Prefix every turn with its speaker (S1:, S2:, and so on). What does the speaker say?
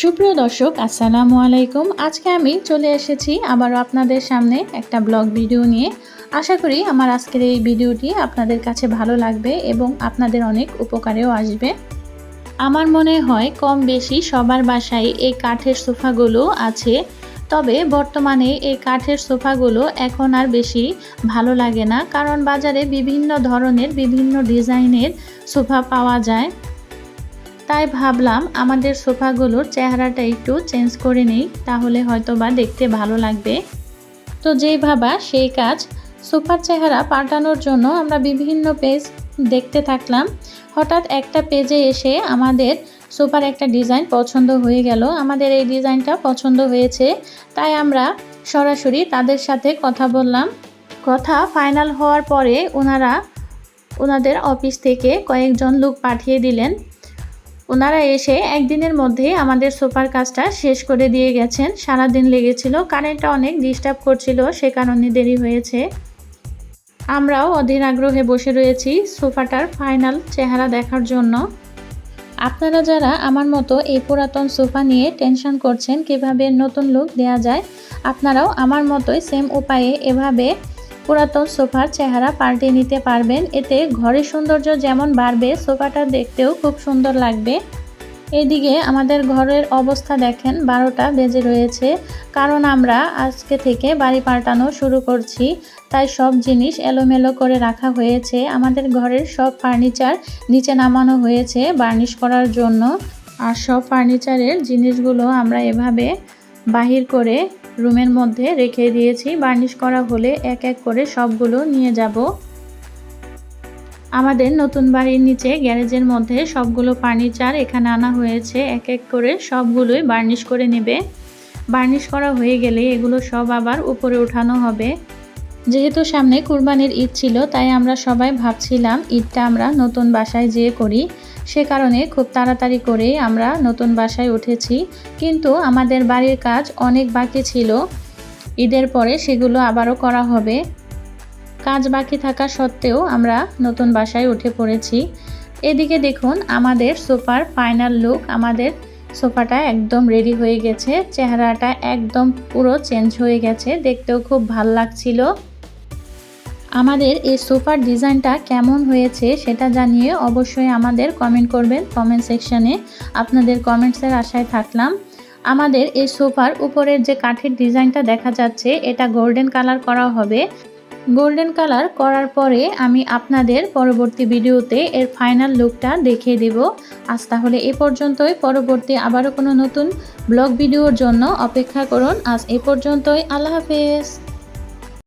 S1: সুপ্রিয় দর্শক, আসসালামু আলাইকুম। আজকে আমি চলে এসেছি আবারও আপনাদের সামনে একটা ব্লগ ভিডিও নিয়ে। আশা করি আমার আজকের এই ভিডিওটি আপনাদের কাছে ভালো লাগবে এবং আপনাদের অনেক উপকারেও আসবে। আমার মনে হয় কম বেশি সবার বাসায় এই কাঠের সোফাগুলো আছে, তবে বর্তমানে এই কাঠের সোফাগুলো এখন আর বেশি ভালো লাগে না, কারণ বাজারে বিভিন্ন ধরনের, বিভিন্ন ডিজাইনের সোফা পাওয়া যায়। তাই ভাবলাম আমাদের সোফাগুলোর চেহারাটা একটু চেঞ্জ করে নিই, তাহলে হয়তো বা দেখতে ভালো লাগবে। তো যেই ভাবা, সেই কাজ। সোফার চেহারা পাল্টানোর জন্য আমরা বিভিন্ন পেজ দেখতে থাকলাম। হঠাৎ একটা পেজে এসে আমাদের সোফার একটা ডিজাইন পছন্দ হয়ে গেল। আমাদের এই ডিজাইনটা পছন্দ হয়েছে। তাই আমরা সরাসরি তাদের সাথে কথা বললাম। কথা ফাইনাল হওয়ার পরে ওনারা, ওনাদের অফিস থেকে কয়েকজন লোক পাঠিয়ে দিলেন। ওনারা এসে একদিনের মধ্যে আমাদের সোফার কাজটা শেষ করে দিয়ে গেছেন। সারা দিন লেগেছিল, কারেন্টটা অনেক ডিস্টার্ব করছিল, সে কারণে দেরি হয়েছে। আমরাও অধীর আগ্রহে বসে রয়েছি সোফাটার ফাইনাল চেহারা দেখার জন্য। আপনারা যারা আমার মতো এই পুরাতন সোফা নিয়ে টেনশন করছেন কীভাবে নতুন লুক দেওয়া যায়, আপনারাও আমার মতোই সেম উপায়ে এভাবে পুরাতন সোফার চেহারা পাল্টে নিতে পারবেন। এতে ঘরের সৌন্দর্য যেমন বাড়বে, সোফাটা দেখতেও খুব সুন্দর লাগবে। এদিকে আমাদের ঘরের অবস্থা দেখেন, বারোটা বেজে রয়েছে। কারণ আমরা আজকে থেকে বাড়ি পাল্টানো শুরু করছি, তাই সব জিনিস এলোমেলো করে রাখা হয়েছে। আমাদের ঘরের সব ফার্নিচার নিচে নামানো হয়েছে বার্নিশ করার জন্য। আর সব ফার্নিচারের জিনিসগুলো আমরা এভাবে বাহির করে রুমের মধ্যে রেখে দিয়েছি। বার্নিশ করা হলে এক এক করে সবগুলো নিয়ে যাব। আমাদের নতুন বাড়ির নিচে গ্যারেজের মধ্যে সবগুলো ফার্নিচার এখানে আনা হয়েছে। এক এক করে সবগুলোই বার্নিশ করে নেবে। বার্নিশ করা হয়ে গেলে এগুলো সব আবার উপরে উঠানো হবে। যেহেতু সামনে কুরবানির ঈদ ছিল, তাই আমরা সবাই ভাবছিলাম ঈদটা আমরা নতুন বাসায় যেয়ে করি। সে কারণে খুব তাড়াতাড়ি করেই আমরা নতুন বাসায় উঠেছি। কিন্তু আমাদের বাড়ির কাজ অনেক বাকি ছিল। ঈদের পরে সেগুলো আবারও করা হবে। কাজ বাকি থাকা সত্ত্বেও আমরা নতুন বাসায় উঠে পড়েছি। এদিকে দেখুন, আমাদের সোফার ফাইনাল লুক, আমাদের সোফাটা একদম রেডি হয়ে গেছে। চেহারাটা একদম পুরো চেঞ্জ হয়ে গেছে। দেখতেও খুব ভালো লাগছিল। আমাদের এই সোফার ডিজাইনটা কেমন হয়েছে সেটা জানিয়ে অবশ্যই আমাদের কমেন্ট করবেন কমেন্ট সেকশানে আপনাদের কমেন্টসের আশায় থাকলাম। আমাদের এই সোফার উপরের যে কাঠের ডিজাইনটা দেখা যাচ্ছে, এটা গোল্ডেন কালার করা হবে। গোল্ডেন কালার করার পরে আমি আপনাদের পরবর্তী ভিডিওতে এর ফাইনাল লুকটা দেখিয়ে দেব। আজ তাহলে এ পর্যন্তই। পরবর্তী আবারও কোনো নতুন ব্লগ ভিডিওর জন্য অপেক্ষা করুন। আজ এ পর্যন্তই। আল্লাহ হাফেজ।